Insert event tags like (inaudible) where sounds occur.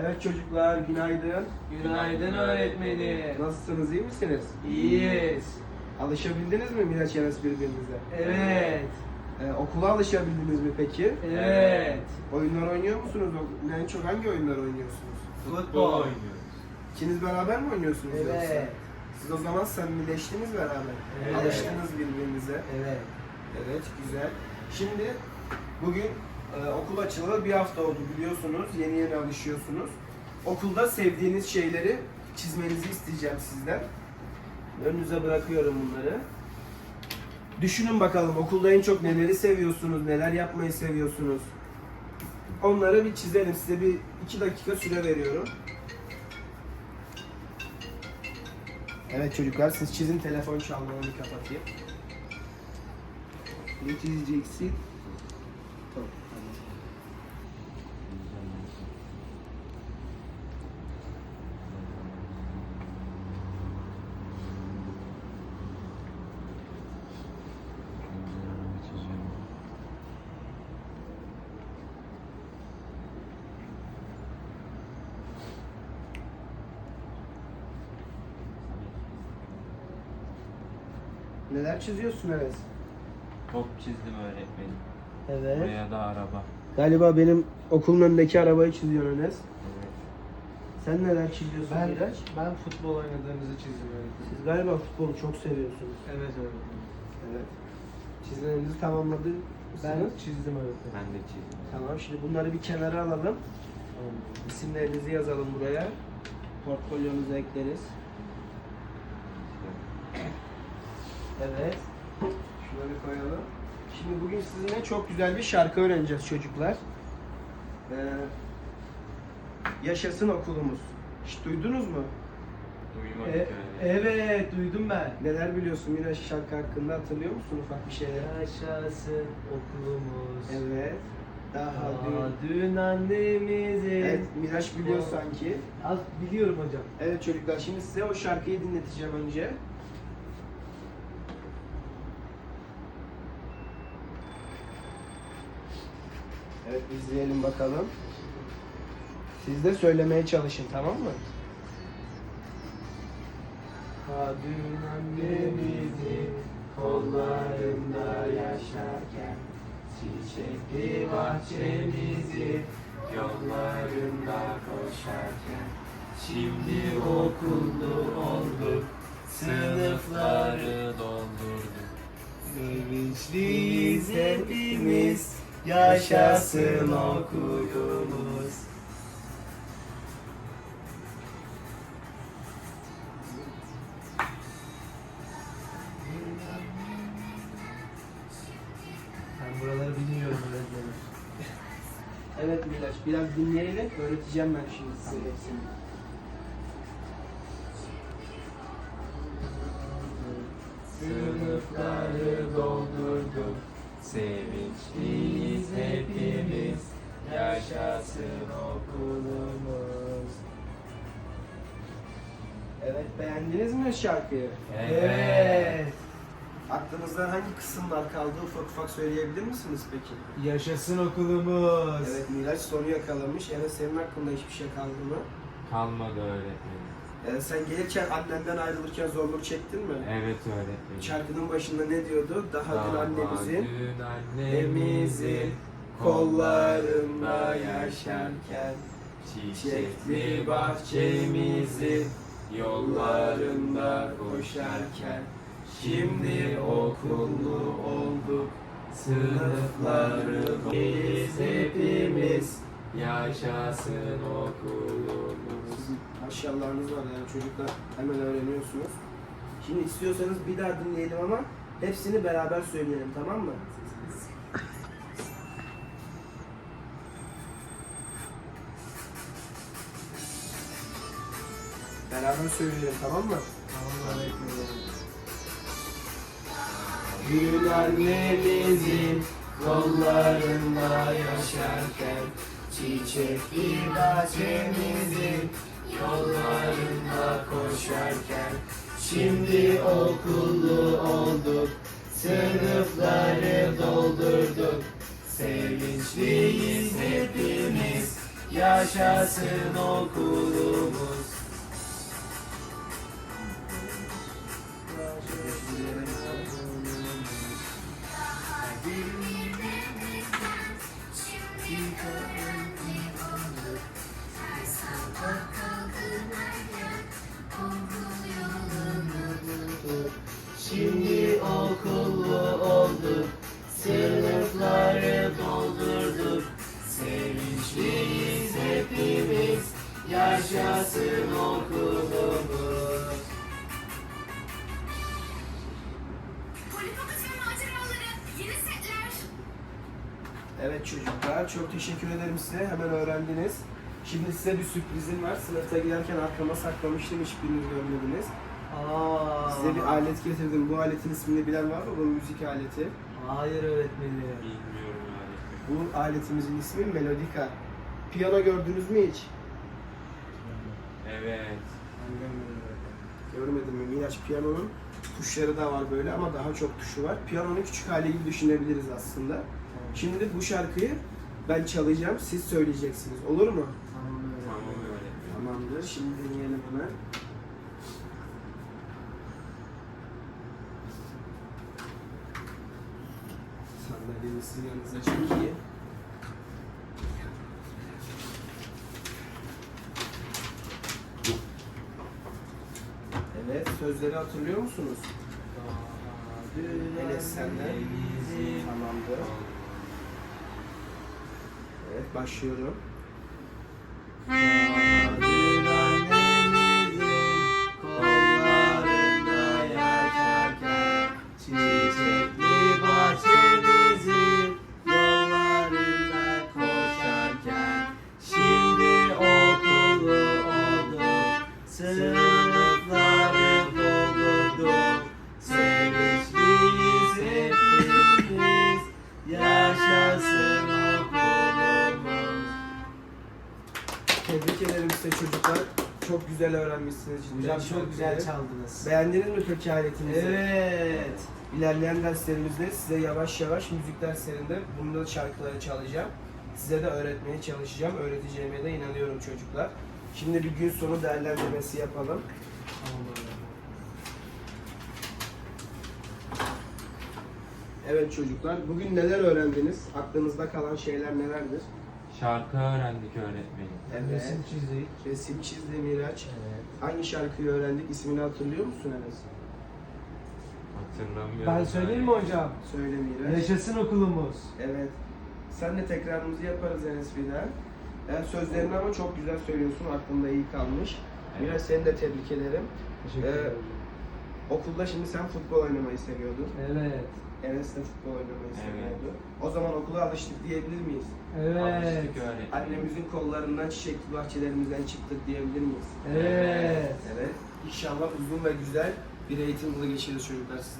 Evet çocuklar günaydın. Günaydın öğretmenim. Nasılsınız iyi misiniz? İyiyiz. Alışabildiniz mi Miraç Enes birbirinize? Evet. Ee, okula alışabildiniz mi peki? Evet. Oyunlar oynuyor musunuz? En çok hangi oyunlar oynuyorsunuz? Futbol. oynuyoruz. İkiniz beraber mi oynuyorsunuz yoksa? Evet. Siz o zaman samimileştiniz beraber. Evet. Alıştınız birbirinize. Evet. Evet güzel. Şimdi bugün e, okul açılalı bir hafta oldu biliyorsunuz. Yeni yeni alışıyorsunuz. Okulda sevdiğiniz şeyleri çizmenizi isteyeceğim sizden. Önünüze bırakıyorum bunları. Düşünün bakalım okulda en çok neleri seviyorsunuz, neler yapmayı seviyorsunuz. Onları bir çizelim. Size bir iki dakika süre veriyorum. Evet çocuklar siz çizin telefon çalmamı bir kapatayım. Ne çizeceksin? Tamam. Neler çiziyorsun Enes? Top çizdim öğretmenim. Evet. Buraya da araba. Galiba benim okulun önündeki arabayı çiziyorsun Enes. Evet. Sen neler çiziyorsun Ben, Miraç? ben futbol oynadığımızı çizdim öğretmenim. Siz galiba futbolu çok seviyorsunuz. Evet öğretmenim. Evet. Çizimlerinizi tamamladınız. Ben çizdim öğretmenim. Ben de çizdim. Tamam şimdi bunları bir kenara alalım. İsimlerinizi yazalım buraya. Portfolyonuza ekleriz. Evet. Şunları koyalım. Şimdi bugün sizinle çok güzel bir şarkı öğreneceğiz çocuklar. Ee, yaşasın okulumuz. Hiç duydunuz mu? Duymadık E, evet duydum ben. Neler biliyorsun Miraç şarkı hakkında hatırlıyor musun ufak bir şeyler? Yaşasın okulumuz. Evet. Daha Daha dün. dün annemizin. Evet Miraç biliyor sanki. Az biliyorum hocam. Evet çocuklar şimdi size o şarkıyı dinleteceğim önce. Evet izleyelim bakalım. Siz de söylemeye çalışın tamam mı? Ha dün annemizin kollarında yaşarken Çiçekli bahçemizi yollarında koşarken Şimdi okullu olduk, sınıfları doldurduk. Sevinçliyiz hepimiz, yaşasın okulumuz Ben buraları bilmiyorum öğretmenim. (laughs) Evet Miraç biraz dinleyelim. Öğreteceğim ben şimdi size hepsini. Sınıfları doldurduk. Sevinçliyiz beğendiniz mi şarkıyı? Evet. Aklınızdan hangi kısımlar kaldı ufak ufak söyleyebilir misiniz peki? Yaşasın okulumuz. Evet Miraç soru yakalamış. Evet senin hakkında hiçbir şey kaldı mı? Kalmadı öğretmenim. Ee, sen gelirken annenden ayrılırken zorluk çektin mi? Evet öğretmenim. Şarkının başında ne diyordu? Daha dün Daha annemizin dün annemizin kollarında yaşarken Çiçekli bahçemizi yollarında koşarken Şimdi okullu olduk sınıfları biz hepimiz Yaşasın okulumuz Maşallahınız var yani çocuklar hemen öğreniyorsunuz. Şimdi istiyorsanız bir daha dinleyelim ama hepsini beraber söyleyelim tamam mı? Beraber söyleyelim tamam mı? Tamam öğretmenim. Gül annemizin kollarında yaşarken Çiçekli bahçemizin yollarında koşarken Şimdi okullu olduk, sınıfları doldurduk Sevinçliyiz hepimiz, yaşasın okulumuz. Yaşasın okulumuz. Polipopatın maceraları, yeni setler. Evet çocuklar çok teşekkür ederim size. Hemen öğrendiniz. Şimdi size bir sürprizim var. Sınıfta giderken arkama saklamıştım. Hiçbiriniz görmediniz. Aa. Size bir alet getirdim. Bu aletin ismini bilen var mı? Bu müzik aleti. Hayır öğretmenim. Bilmiyorum yani. Bu aletimizin ismi Melodika. Piyano gördünüz mü hiç? Evet. Ben görmedim mi? Miraç piyanonun tuşları da var böyle ama daha çok tuşu var. Piyanonun küçük hali gibi düşünebiliriz aslında. Şimdi bu şarkıyı ben çalacağım, siz söyleyeceksiniz. Olur mu? Tamam öğretmenim. Tamam öğretmenim. Tamamdır. Şimdi deneyelim hemen. Sandalyenizi yanınıza çekeyim. Evet, sözleri hatırlıyor musunuz? Hele senden. Tamamdır. Evet, başlıyorum. Öğrenmişsiniz cidden. Hocam çok güzel şarkıyı. çaldınız. Beğendiniz mi peki aletinizi? Evet. İlerleyen derslerimizde size yavaş yavaş müzik derslerinde bunda şarkıları çalacağım. Size de öğretmeye çalışacağım. Öğreteceğime de inanıyorum çocuklar. Şimdi bir gün sonu değerlendirmesi yapalım. Evet çocuklar, bugün neler öğrendiniz? Aklınızda kalan şeyler nelerdir? Şarkı öğrendik öğretmenim. Evet. Resim çizdik. Resim çizdi Miraç. Evet. Hangi şarkıyı öğrendik? İsmini hatırlıyor musun Enes? Hatırlamıyorum. Ben söyleyeyim mi hocam? Söyle Miraç. Yaşasın okulumuz. Evet. Sen de tekrarımızı yaparız Enes bir daha. Yani sözlerini ama çok güzel söylüyorsun. Aklımda iyi kalmış. Evet. Miraç seni de tebrik ederim. Teşekkür Ee, ederim. Okulda şimdi sen futbol oynamayı seviyordun. Evet. Enes de futbol oynamayı Evet. seviyordu. O zaman okula alıştık diyebilir miyiz? Evet. Alıştık öğretmenim. Annemizin kollarından çiçekli bahçelerimizden çıktık diyebilir miyiz? Evet. Evet. İnşallah uzun ve güzel bir eğitim yılı geçiririz çocuklar. Siz